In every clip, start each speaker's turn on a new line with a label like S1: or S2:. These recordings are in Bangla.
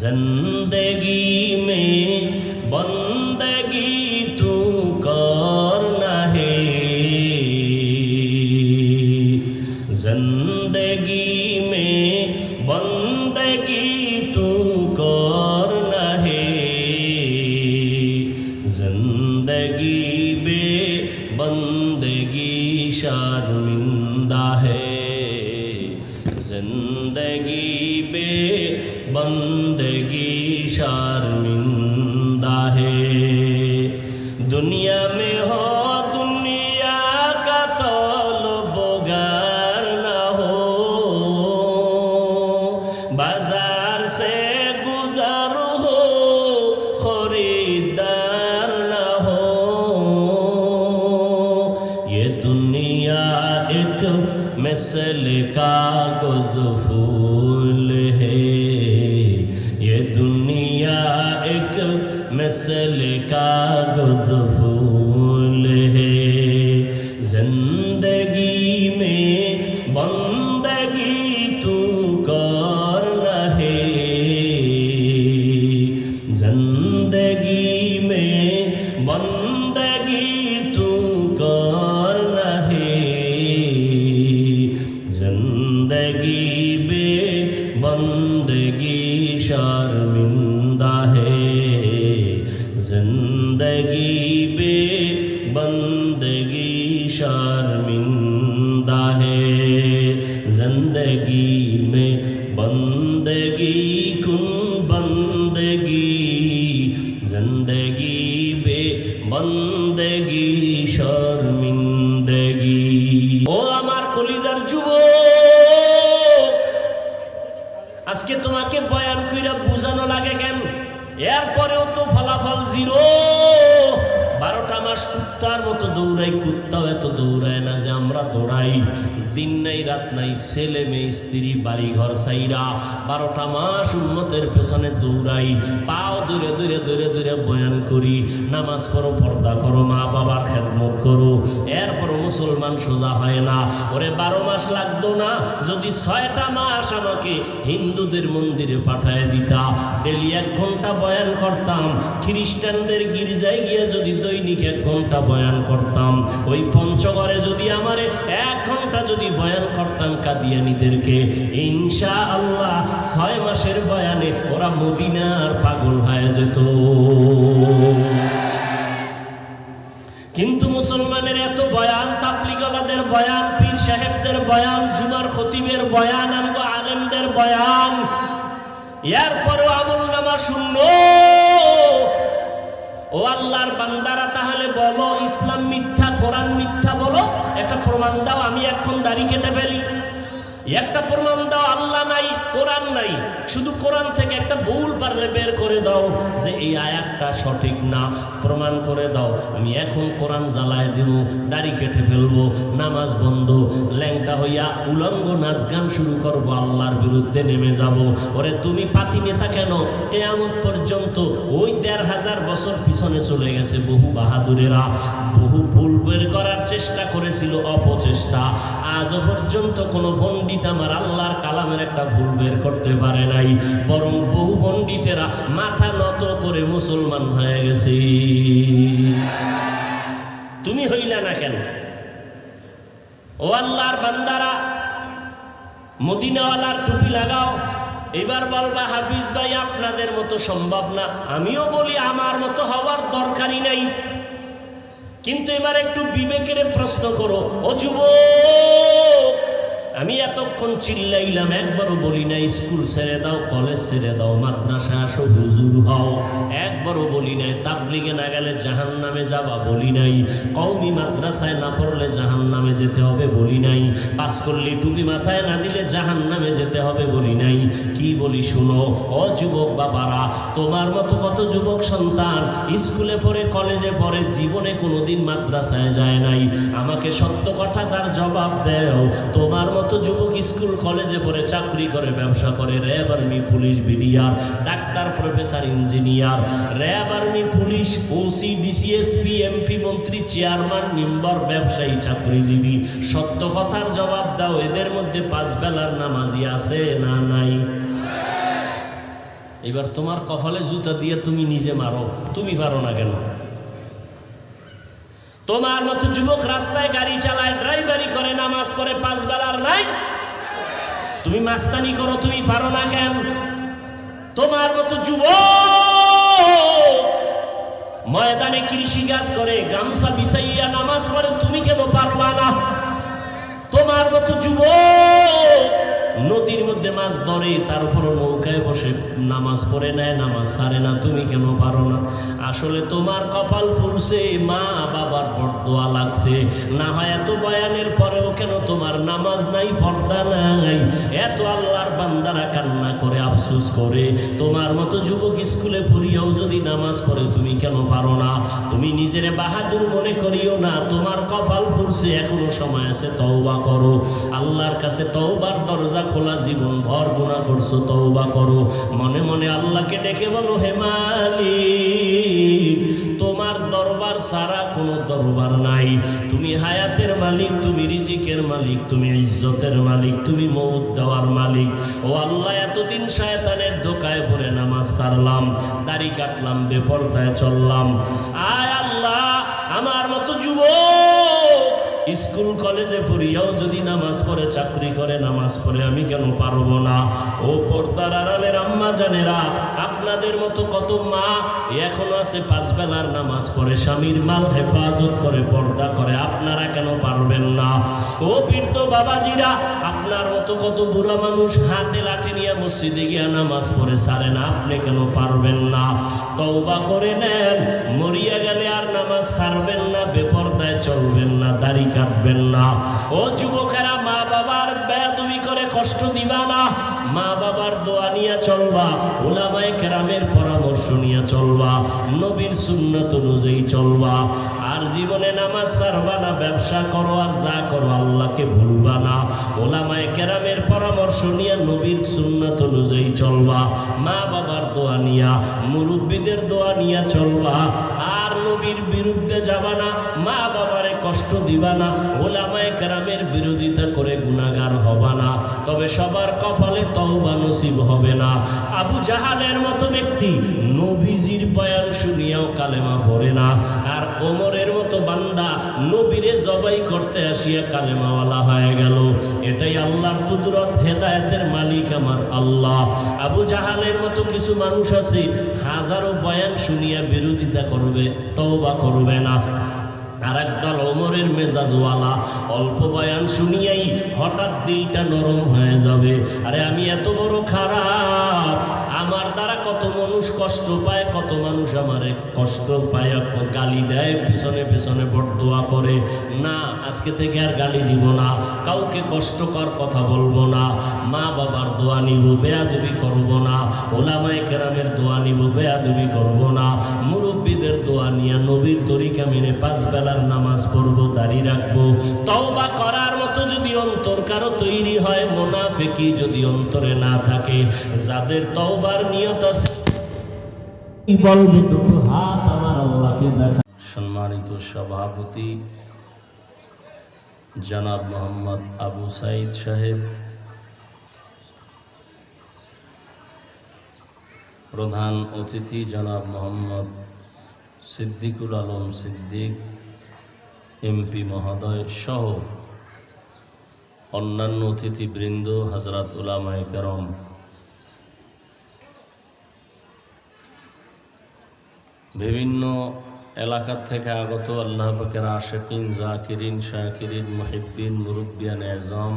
S1: जिंदगी में बंदगी فیصل کا گز शर्मिंदा है जिंदगी দৌড়াই কুত্তাও এত দৌড়ায় না যে আমরা দৌড়াই। দিন নাই, রাত নাই, ছেলে মেয়ে, স্ত্রী বাড়ি ঘর সাইরা বারোটা মাস উন্নতের পেছনে দৌড়াই, পাও দূরে দূরে দূরে দূরে বয়ান করি, নামাজ পড়ো, পর্দা করো, মা বাবার খেদমত করো। এরপরও মুসলমান সোজা হয় না। ওরে, বারো মাস লাগতো না, যদি ছয়টা মাস আমাকে হিন্দুদের মন্দিরে পাঠায় দিতা। ডেলি এক ঘণ্টা বয়ান করতাম, খ্রিস্টানদের গির্জায় গিয়ে যদি দৈনিক এক ঘণ্টা বয়ান করতাম। ওই পঞ্চগড়ে যদি আমারে এক ঘণ্টা যদি বয়ান করতাম কাদিয়ানিদেরকে ইনশা আল্লাহ ছয় মাসের বয়ানে ওরা মদিনার পাগল হয়ে যেত। কিন্তু মুসলমানের এত বয়ান, তাবলিগলাদের বয়ান, পীর সাহেবদের বয়ান, জুমার খতিবের বয়ান, আমগো আলেমদের বয়ান, এরপরও আমল নামা শূন্য। ও আল্লাহর বান্দারা তাহলে বলো, ইসলাম মিথ্যা প্রমাণ আমি এখন দাড়ি কেটে ফেলি। একটা প্রমাণ দাও, আল্লাহ নাই, কোরআন নাই। শুধু কোরআন থেকে একটা ভুল পারলে বের করে দাও যে এই আয়াতটা সঠিক না। প্রমাণ করে দাও, আমি এখন কোরআন জ্বালায় দেব, দাড়ি কেটে ফেলব, নামাজ বন্ধ, ল্যাংটা হইয়া উলঙ্গ নাচ গান শুরু করব, আল্লাহর বিরুদ্ধে নেমে যাব। ওরে তুমি পাতি নেতা কেন? কেয়ামত পর্যন্ত ওই দেড় হাজার বছর পিছনে চলে গেছে বহু বাহাদুরেরা। বহু ভুল বের করার চেষ্টা করেছিল, অপচেষ্টা। আজও পর্যন্ত কোনো পণ্ডিত আমার আল্লাহর কালামের একটা ভুল বের করতে পারে নাই। বরং বহু পণ্ডিতেরা মাথা নত করে মুসলমান হয়ে গেছে। তুমি হইলা না কেন? ও আল্লাহর বান্দারা, মদিনাওয়ালার টুপি লাগাও। এবার বলবা, হাফিজ ভাই, আপনাদের মতো সম্ভব না। আমিও বলি, আমার মতো হওয়ার দরকারই নাই। কিন্তু এবার একটু বিবেকের প্রশ্ন করো। ও যুবক! আমি এতক্ষণ চিল্লাইলাম, একবারও বলি না স্কুল ছেড়ে দাও, কলেজ ছেড়ে দাও মাদ্রাসা আসো, হুজুর হও। একবারও বলি নাই, তাবলিগে না গেলে জাহান নামে যাবা, বলি নাই। কৌমি মাদ্রাসায় না পড়লে জাহান নামে যেতে হবে, বলি নাই। পাস করলি টুপি মাথায় না দিলে জাহান নামে যেতে হবে, বলি নাই। কি বলি শুনো, ও যুবক বাবারা, তোমার মতো কত যুবক সন্তান স্কুলে পড়ে, কলেজে পড়ে, জীবনে কোনোদিন মাদ্রাসায় যায় নাই। আমাকে সত্য কথা তার জবাব দেও, তোমার মতো যুবক স্কুল, কলেজে পড়ে চাকরি করে, ব্যবসা করে? RAB army, police, BDR, doctor, professor, engineer. RAB army, police OC D C S P MP মন্ত্রী, চেয়ারম্যান, মেম্বার, ব্যবসায়ী, চাকরিজীবী। সত্য কথার জবাব দাও, এদের মধ্যে পাঁচ বেলার নামাজি আছে না নাই? এবার তোমার কপালে জুতা দিয়ে তুমি নিজে মারো, তুমি পারো না কেন? তোমার মতো যুবক রাস্তায় গাড়ি চালায়, ড্রাইভারি করে, নামাজ পড়ে, পাঁচ বেলার নাই? তুমি মাস্তানি করো, তুমি পারো না কেন? তোমার মতো যুবক ময়দানে কৃষি কাজ করে, গামছা বিছাইয়া নামাজ পড়ে, তুমি কেন পারবা না? তোমার মতো যুবক নদীর মধ্যে মাছ ধরে, তার উপর নৌকায় বসে নামাজ পড়ে নেয়, নামাজ সারে না, তুমি কেন পারো না? আসলে তোমার কপাল পুরুষে, মা বাবার বরদোয়া লাগছে। না হয় এত বয়ানের পরেও কেন তোমার নামাজ নাই, পর্দা নাই? এত আল্লাহর বান্দারা কান্না করে, আফসোস করে। তোমার মতো যুবক স্কুলে পড়িয়াও যদি নামাজ পড়ে, তুমি কেন পারো না? তুমি নিজের বাহাদুর মনে করিও না, তোমার কপাল পুরুষে, এখনও সময় আছে তওবা করো। আল্লাহর কাছে তওবার দরজা খোলা জীবন ভর গুণা করছ, তওবা করো। মনে মনে আল্লাহকে ডেকে বলো, হে মালিক, তোমার দরবার সারা কোনো দরবার নাই। তুমি হায়াতের মালিক, তুমি রিজিকের মালিক, তুমি ইজ্জতের মালিক, তুমি মৌত দেওয়ার মালিক। ও আল্লাহ, এতদিন শয়তানের দোকায় পড়ে নামাজ সারলাম দাড়ি কাটলাম, বেপরদায় চললাম। আয় আল্লাহ, আমার মতো যুবক স্কুল, কলেজে পড়িয়াও যদি নামাজ পড়ে, চাকরি করে, নামাজ পড়ে, আমি কেন পারব না? ও পর্দার আড়ালের আম্মা জানেরা, আপনাদের মতো কত মা এখনও আছে, পাঁচ বেলার নামাজ পড়ে, স্বামীর মাল হেফাজত করে, পর্দা করে, আপনারা কেন পারবেন না? ও বৃদ্ধ বাবাজিরা, আপনার মতো কত বুড়া মানুষ হাতে লাঠি মসজিদে গিয়া নামাজ পড়ে সারে না আপনি কেন পারবেন না? তওবা করে নেন, মরিয়া গেলে আর নামাজ ছাড়বেন না, বেপরদায় চলবেন না, দাড়ি কাটবেন না। ও যুবকেরা, মা বাবার বেয়াদুবি করে কষ্ট দিবা না। মা বাবার দোয়া নিয়ে চলবা, ওলামায়ে কেরামের পরামর্শ নিয়ে চলবা, নবীর সুন্নত অনুযায়ী চলবা। আর জীবনে নামাজ সারবা না, ব্যবসা করো আর যা করো, আল্লাহকে ভুলবা না। ওলামায় কেরামের পরামর্শ নিয়ে নবীর সুন্নত অনুযায়ী চলবা। মা বাবার দোয়া নিয়া, মুরব্বীদের দোয়া নিয়া চলবা। আর নবীর বিরুদ্ধে যাবা না, মা বাবারে কষ্ট দিবা না, ওলামায় কেরামের বিরোধিতা করে গুণাগার হবা না। তবে সবার কপালে তওবা নসিব হবে না। আবু জাহালের মতো ব্যক্তি নবীজির বয়ান শুনিয়াও কালেমা পড়ে না। আর ওমরের মতো বান্দা নবীরে জবাই করতে আসিয়া কালেমাওয়ালা হয়ে গেল। এটাই আল্লাহর কুদরত, হেদায়েতের মালিক আমার আল্লাহ। আবু জাহালের মতো কিছু মানুষ আছে, হাজারো বয়ান শুনিয়া বিরোধিতা করবে, তওবা করবে না। আর একদল অমরের মেজাজওয়ালা, অল্প বয়ান শুনিয়াই হঠাৎ দিলটা নরম হয়ে যাবে। আরে আমি এত বড় খারাপ। আমার দ্বারা কত মানুষ কষ্ট পায়, কত মানুষ আমারে কষ্ট পায় গালি দেয়, পিছনে পিছনে বরদোয়া করে। না, আজকে থেকে আর গালি দিব না, কাউকে কষ্টকর কথা বলব না, মা বাবার দোয়া নিব, বেয়াদবি করব না, ওলামায়ে কেরামের দোয়া নিব, বেয়াদবি করব না, মুরব্বীদের দোয়া নিয়ে নবীর তরিকা মেনে পাঁচ বেলার নামাজ পড়ব, দাড়ি রাখব, তওবা করার মতো যদি অন্তর কারও তৈরি হয় মোনাফেকি যদি অন্তরে না থাকে। যাদের তওবার নিয়ত আছে বলবে দুটো হাত আমার আল্লাহকে দেখা। সম্মানিত সভাপতি, জনাব মোহাম্মদ আবু সাইদ সাহেব, প্রধান অতিথি জনাব মোহাম্মদ সিদ্দিকুল আলম সিদ্দিক, এমপি মহোদয় সহ অন্যান্য অতিথিবৃন্দ হজরত উলামায়ে করম। বিভিন্ন এলাকা থেকে আগত আল্লাহ পাকের আশেকিন, জাকিরিন, শাকিরিন মহিবিন মুরব্বিয়ান, এজম,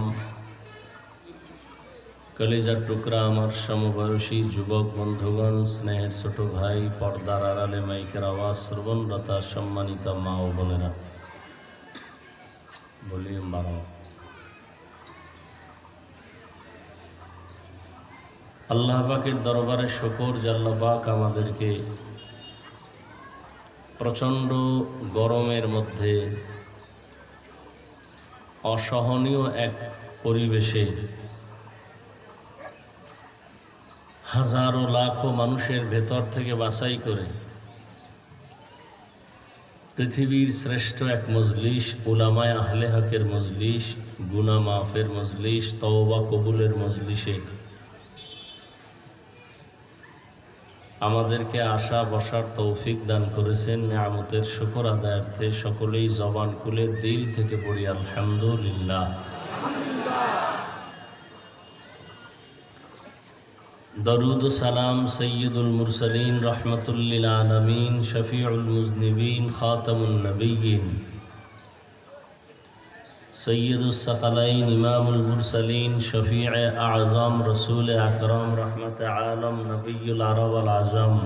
S1: কলিজার টুকরা আমার সমবয়সী যুবক বন্ধুগণ, স্নেহের ছোট ভাই, পর্দার আড়ালে মাইকের আওয়াজ শ্রবণরতা সম্মানিত মা ও বোনেরা। ভলিউম বাড়াও। আল্লাহ পাকের দরবারে শকর জাল্লাবাক আমাদেরকে প্রচণ্ড গরমের মধ্যে অসহনীয় এক পরিবেশে হাজারো লাখো মানুষের ভেতর থেকে বাছাই করে পৃথিবীর শ্রেষ্ঠ এক মজলিস, উলামায় আহলে হকের মজলিস গুনা মাফের মজলিস, তওবা কবুলের মজলিসে আমাদেরকে আসা বসার তৌফিক দান করেছেন। নিয়ামতের শুকর আদায়ার্থে সকলেই জবান খুলে দিল থেকে পড়ি, আলহামদুলিল্লাহ। দরুদ সালাম সৈয়দুল মুরসলিন, রহমতুল্লিল আলমিন, শফিউল মুজনিবিন খাতামুল নবীন سید الثقلین امام المرسلین شفیع اعظم رسول اکرم رحمت عالم نبی العرب العظم.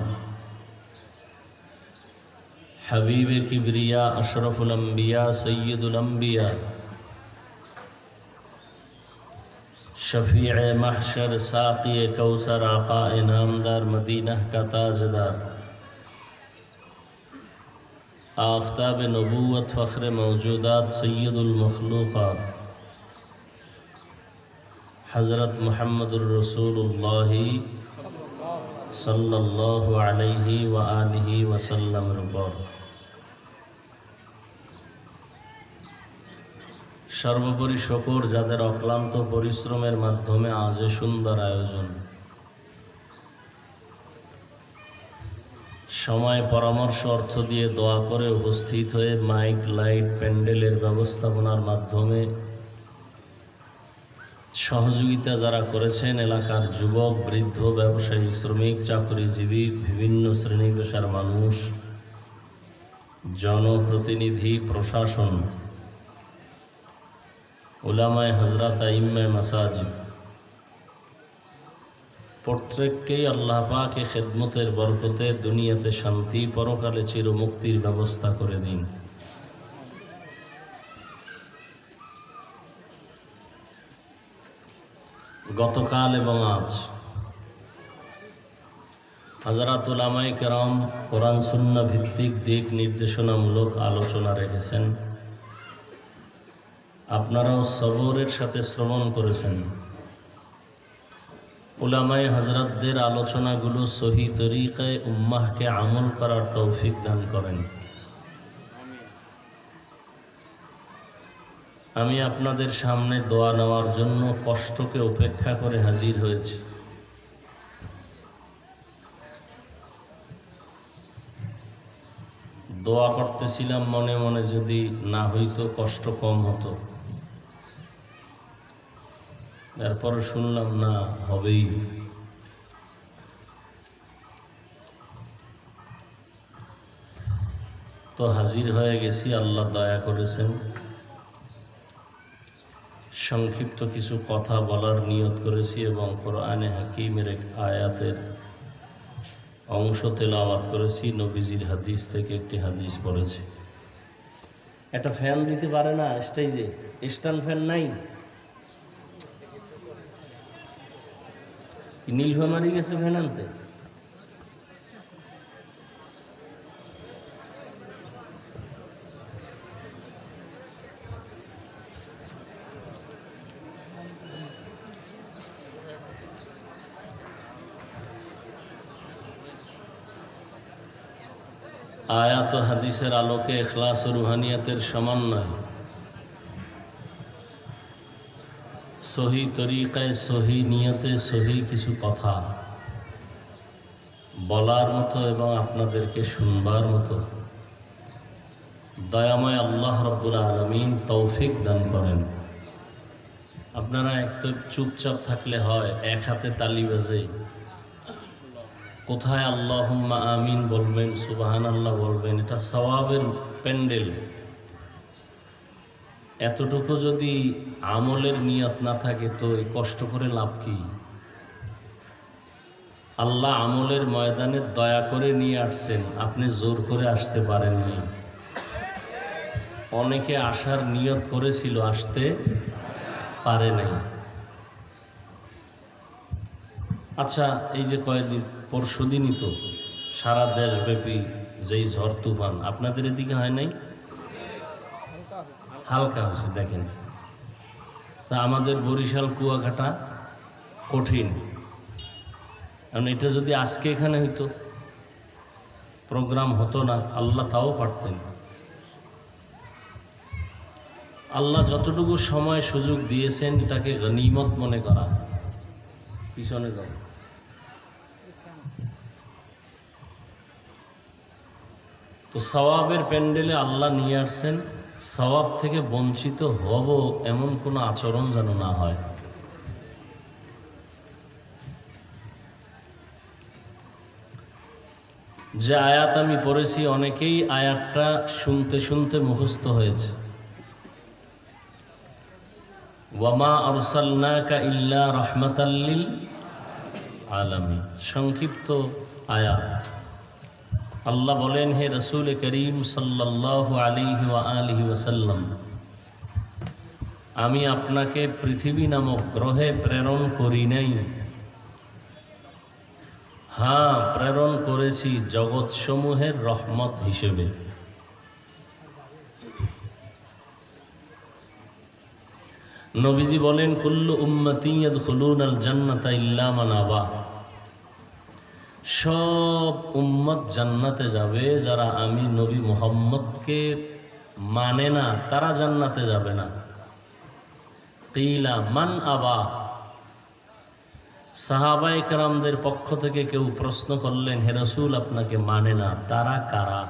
S1: حبیب کبریا اشرف الانبیاء سید الانبیاء. شفیع محشر ساقی کوثر آقا انعامدار مدینہ کا تاجدار. آفتاب نبوت فخر موجودات سید المخلوقات حضرت محمد الرسول اللہ صلی اللہ علیہ وآلہ وسلم ربار সর্বোপরি শকর যাদের অক্লান্ত পরিশ্রমের মাধ্যমে আজ সুন্দর আয়োজন সময় পরামর্শ অর্থ দিয়ে দোয়া করে উপস্থিত হয়ে মাইক, লাইট, প্যান্ডেলের ব্যবস্থাপনার মাধ্যমে সহযোগিতা যারা করেছেন এলাকার যুবক, বৃদ্ধ, ব্যবসায়ী, শ্রমিক, চাকরিজীবী, বিভিন্ন শ্রেণি পেশার মানুষ, জনপ্রতিনিধি, প্রশাসন, ওলামায় হজরত আইম্মায় মাসাজিদ প্রত্যেককেই আল্লাহ পাকে খেদমতের বরকতে দুনিয়াতে শান্তি, পরকালে চির মুক্তির ব্যবস্থা করে দিন। গতকাল এবং আজ হাজারাতুল আমাই কেরাম কোরআন শূন্য ভিত্তিক দিক নির্দেশনামূলক আলোচনা রেখেছেন। আপনারাও সবরের সাথে শ্রবণ করেছেন। উলামায় হজরতদের আলোচনাগুলো সহি তরিকায় উম্মাহকে আমল করার তৌফিক দান করেন। আমি আপনাদের সামনে দোয়া নেওয়ার জন্য কষ্টকে উপেক্ষা করে হাজির হয়েছি। দোয়া করতেছিলাম মনে মনে যদি না হইতো কষ্ট কম হতো। তারপরে শুনলাম, না, হবেই। তো হাজির হয়ে গেছি, আল্লাহ দয়া করেছেন। সংক্ষিপ্ত কিছু কথা বলার নিয়ত করেছি এবং কোরআনে হাকিমের এক আয়াতের অংশ তেলাওয়াত করেছি, নবীজির হাদিস থেকে একটি হাদিস পড়েছি। একটা ফ্যান দিতে পারে না, স্টেজে। স্ট্যান্ড ফ্যান নাই। কি নীলফা মারি গেছে ফ্যান আনতে? আয়াত হাদিসের আলোকে এখলাস ও রুহানিয়াতের সমন্বয় সহি তরিকায়, সহি নিয়তে, সহি কিছু কথা বলার মতো এবং আপনাদেরকে শুনবার মতো। দয়াময় আল্লাহ রব্বুল আলমিন তৌফিক দান করেন। আপনারা এক তো চুপচাপ থাকলে হয়, এক হাতে তালি বাজে। কোথায় আল্লাহ আমিন বলবেন সুবাহান আল্লাহ বলবেন, এটা সওয়াবের প্যান্ডেল। এতটুকু যদি আমলের নিয়ত না থাকে তো এই কষ্ট করে লাভ কি? আল্লাহ আমলের ময়দানে দয়া করে নিয়ে আসছেন, আপনি জোর করে আসতে পারেননি। অনেকে আসার নিয়ত করেছিল, আসতে পারে নাই। আচ্ছা এই যে কয়েকদিন পরশু দিনই তো সারা দেশব্যাপী যেই ঝড় তুফান, আপনাদের এদিকে হয় নাই? হালকা হয়েছে, দেখেন। তা আমাদের বরিশাল, কুয়াকাটা কঠিন। কারণ এটা যদি আজকে এখানে হইতো, প্রোগ্রাম হতো না, আল্লাহ তাও পারতেন। আল্লাহ যতটুকু সময়, সুযোগ দিয়েছেন, এটাকে গনিমত মনে করা। পিছনে যাও। তো সওয়াবের প্যান্ডেলে আল্লাহ নিয়ে আসছেন। সওয়াব থেকে বঞ্চিত হব এমন কোনো আচরণ যেন না হয়। যে আয়াত আমি পড়েছি, অনেকেই আয়াতটা শুনতে শুনতে মুখস্থ হয়েছে। ওয়ামা আরসালনাকা ইল্লা রহমাতাল্লিল আলামী সংক্ষিপ্ত আয়াত। আল্লাহ বলেন, হে রসুল করিম সাল্লাহ আলিহি আলিহি ওসাল্লাম আমি আপনাকে পৃথিবী নামক গ্রহে প্রেরণ করি নাই। হ্যাঁ প্রেরণ করেছি জগৎসমূহের রহমত হিসেবে। নবীজি বলেন, কুল্লু উম্মতিয়াদ খুলুন আল জান্নাতা ইল্লা মান আবা। সব উম্মত জান্নাতে যাবে, যারা আমি নবী মোহাম্মদকে মানে না, তারা জান্নাতে যাবে না। কিলা মান আবা। সাহাবাই কেরামদের পক্ষ থেকে কেউ প্রশ্ন করলেন, হে রসুল, আপনাকে মানে না, তারা কারা?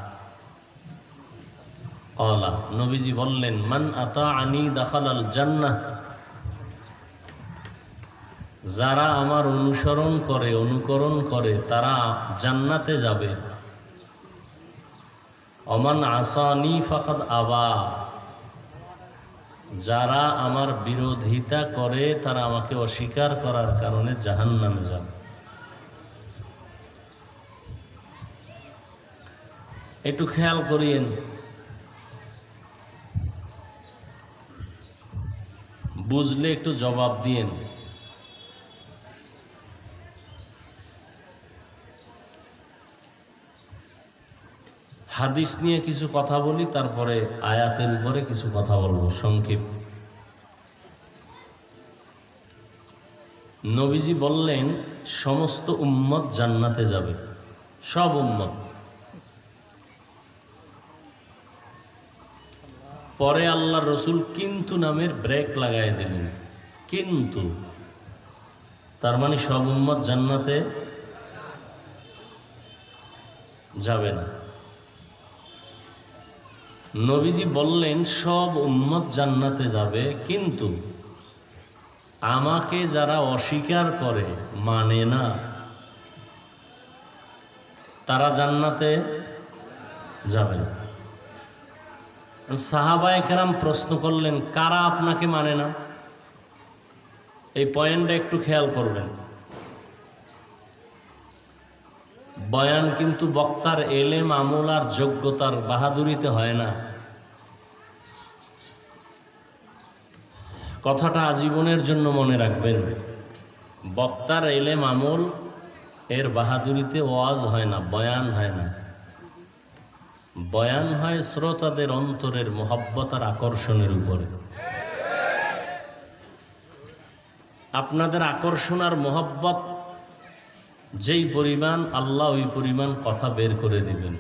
S1: কলা নবীজি বললেন, মান আতা আনি দাখাল আল জান্নাহ। যারা আমার অনুসরণ করে, অনুকরণ করে, তারা জান্নাতে যাবে। অমান আসানি ফাকাদ আবা। যারা আমার বিরোধিতা করে, তারা আমাকে অস্বীকার করার কারণে জাহান নামে যাবে। একটু খেয়াল করিয়েন। বুঝলে একটু জবাব দিয়েন। হাদিস নিয়ে কিছু কথা বলি, তারপরে আয়াতের উপরে কিছু কথা বলব। সংক্ষেপ। নবীজি বললেন, সমস্ত উম্মত জান্নাতে যাবে। সব উম্মত। পরে আল্লাহ রসুল কিন্তু নামের ব্রেক লাগাই দিলেন। কিন্তু। তার মানে সব উম্মত জান্নাতে যাবে না। নবীজি বললেন, সব উম্মত জান্নাতে যাবে, কিন্তু আমাকে যারা অস্বীকার করে মানে না, তারা জান্নাতে যাবে সাহাবায় কেরাম প্রশ্ন করলেন, কারা আপনাকে মানে না? এই পয়েন্টটা একটু খেয়াল করবেন। বয়ান কিন্তু বক্তার এলেম, আমল আর যোগ্যতার বাহাদুরিতে হয় না। কথাটা আজীবনের জন্য মনে রাখবেন, বক্তার এলেম, আমল এর বাহাদুরিতে ওয়াজ হয় না, বয়ান হয় না। বয়ান হয় শ্রোতাদের অন্তরের মোহাব্বত আর আকর্ষণের উপরে। আপনাদের আকর্ষণ আর মোহাব্বত যেই পরিমাণ আল্লাহ ওই পরিমাণ কথা বের করে দিবেন।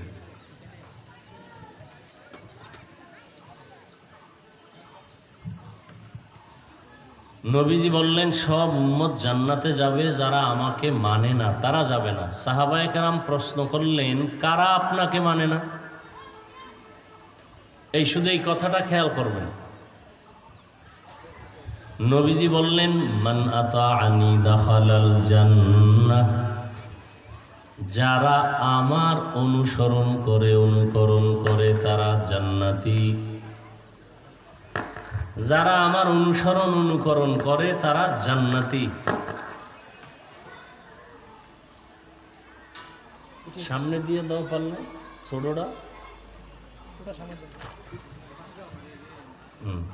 S1: নবীজি বললেন, সব উম্মত জান্নাতে যাবে, যারা আমাকে মানে না, তারা যাবে না। সাহাবায় কারাম প্রশ্ন করলেন, কারা আপনাকে মানে না? এই শুধু এই কথাটা খেয়াল করবেন। নবীজি বললেন, মান আতা আনি দাখালাল জান্নাহ। যারা আমার অনুসরণ করে, অনুকরণ করে, তারা জান্নাতি। যারা আমার অনুসরণ, অনুকরণ করে, তারা জান্নাতি। সামনে দিয়ে দাও পারলে ছোটটা। হুম।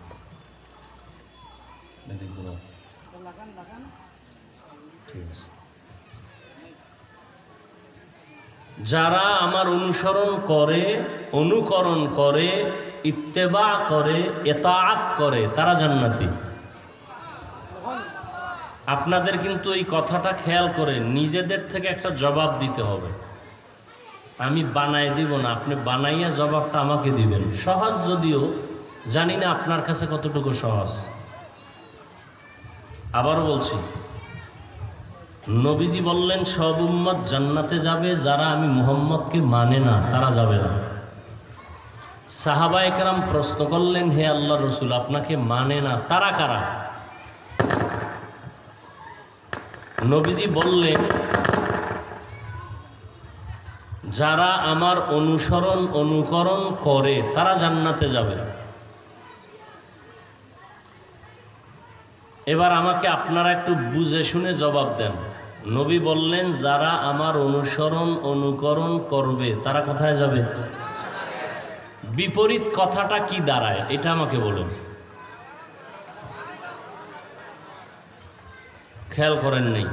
S1: ঠিক আছে। যারা আমার অনুসরণ করে, অনুকরণ করে, ইত্তেবা করে, এতাআত করে, তারা জান্নাতি। আপনাদের কিন্তু এই কথাটা খেয়াল করে, নিজেদের থেকে একটা জবাব দিতে হবে। আমি বানাই দিব না, আপনি বানাইয়া জবাবটা আমাকে দিবেন। সহজ যদিও, জানি না আপনার কাছে কতটুকু সহজ। আবারও বলছি নবীজি বললেন, সব উম্মত জান্নাতে যাবে, যারা আমি মুহাম্মদকে মানে না, তারা যাবে না। সাহাবা একরাম প্রশ্ন করলেন, হে আল্লাহ রসুল, আপনাকে মানে না, তারা কারা? নবীজি বললেন, যারা আমার অনুসরণ, অনুকরণ করে, তারা জান্নাতে যাবে। এবার আমাকে আপনারা একটু বুঝে শুনে জবাব দেন। নবী বললেন, যারা আমার অনুসরণ, অনুকরণ করবে, তারা কোথায় যাবে? বিপরীত কথাটা কি দাঁড়ায়? এটা আমাকে বলেন। খেয়াল করেন নেই।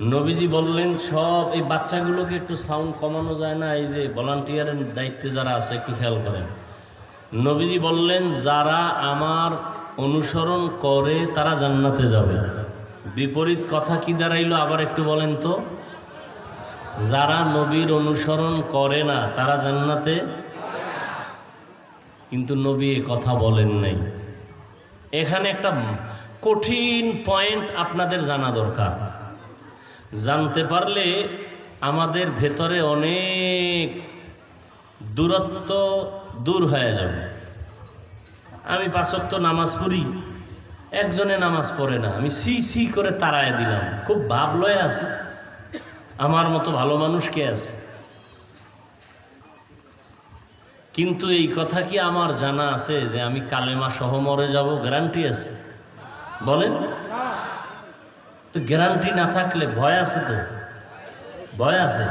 S1: নবীজি বললেন, সব এই বাচ্চাগুলোকে একটু সাউন্ড কমানো যায় না, এই যে ভলান্টিয়ারের দায়িত্বে যারা আছে, একটু খেয়াল করেন। নবীজি বললেন, যারা আমার অনুসরণ করে, তারা জান্নাতে যাবে। বিপরীত কথা কি দাঁড়াইলো আবার একটু বলেন তো? যারা নবীর অনুসরণ করে না, তারা জান্নাতে? কিন্তু নবী এ কথা বলেন নাই। এখানে একটা কঠিন পয়েন্ট আপনাদের জানা দরকার। জানতে পারলে আমাদের ভেতরে অনেক দূরত্ব দূর হয়ে যাবে। আমি পাঁচক্ত নামাজ পড়ি। একজনে নামাজ পড়ে না, আমি সি সি করে তাড়ায় দিলাম। খুব ভাব লয়ে আছে। আমার মতো ভালো মানুষ কে আছে? কিন্তু এই কথা কি আমার জানা আছে যে আমি কালেমা সহ মরে যাব? গ্যারান্টি আছে। বলেন। তো গ্যারান্টি না থাকলে ভয় আছে তো? ভয় আছে?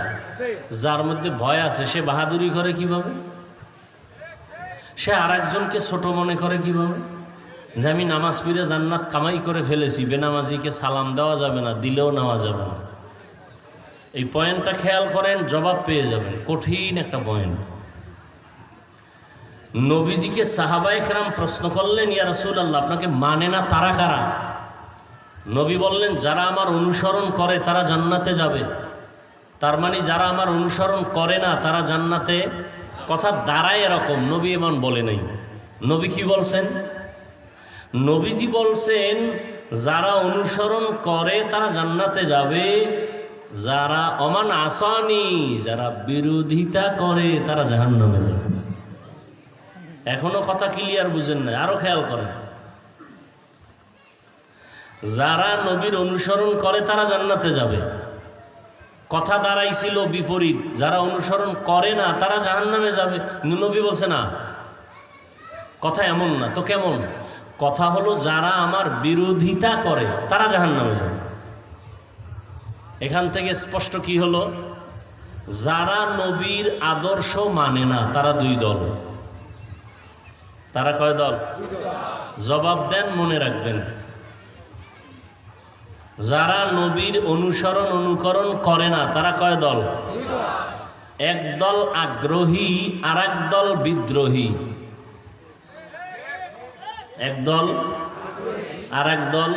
S1: যার মধ্যে ভয় আছে, সে বাহাদুরি করে কীভাবে? সে আর একজনকে ছোট মনে করে কীভাবে? যে আমি নামাজ পড়ে জান্নাত কামাই করে ফেলেছি, বেনামাজিকে সালাম দেওয়া যাবে না, দিলেও নেওয়া যাবে না। এই পয়েন্টটা খেয়াল করেন, জবাব পেয়ে যাবেন। কঠিন একটা পয়েন্ট। নবীজিকে সাহাবায়ে কেরাম প্রশ্ন করলেন, ইয়া রাসূল আল্লাহ আপনাকে মানে না তারা কারা? নবী বললেন, যারা আমার অনুসরণ করে, তারা জান্নাতে যাবে। তার মানে যারা আমার অনুসরণ করে না, তারা জান্নাতে কথা দাঁড়ায় এরকম, নবী এমন বলে নাই। নবী কি বলছেন? নবীজি বলছেন, যারা অনুসরণ করে তারা জান্নাতে যাবে। যারা অমান আসানি, যারা বিরোধিতা করে তারা জাহান্নামে যাবে। এখনও কথা ক্লিয়ার বুঝেন না আরও খেয়াল করেন। যারা নবীর অনুসরণ করে তারা জান্নাতে যাবে। কথা দাঁড়াইছিল বিপরীত, যারা অনুসরণ করে না তারা জাহান্নামে যাবে। কিন্তু নবী বলছে, না, কথা এমন না, তো কেমন? কথা হলো, যারা আমার বিরোধিতা করে, তারা জাহান্নামে যাবে। এখান থেকে স্পষ্ট কি হলো? যারা নবীর আদর্শ মানে না, তারা দুই দল। তারা কয় দল? জবাব দেন, মনে রাখবেন। যারা নবীর অনুসরণ, অনুকরণ করে না, তারা কয় দল? এক দল আগ্রহী আর দল বিদ্রোহী। এক দল, আর একদল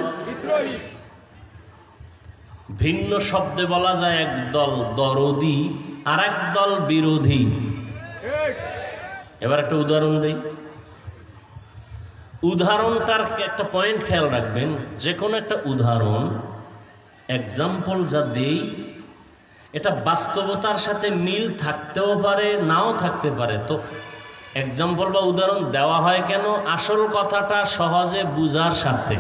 S1: ভিন্ন শব্দে বলা যায় একদল দরদি, আর একদল বিরোধী। এবার একটা উদাহরণ দেই। উদাহরণটার একটা পয়েন্ট খেয়াল রাখবেন যে কোনো একটা উদাহরণ এক্সাম্পল যা দেই, এটা বাস্তবতার সাথে মিল থাকতেও পারে, নাও থাকতে পারে। তো এক্সাম্পল বা উদাহরণ দেওয়া হয় কেন? আসল কথাটা সহজে বুঝার স্বার্থে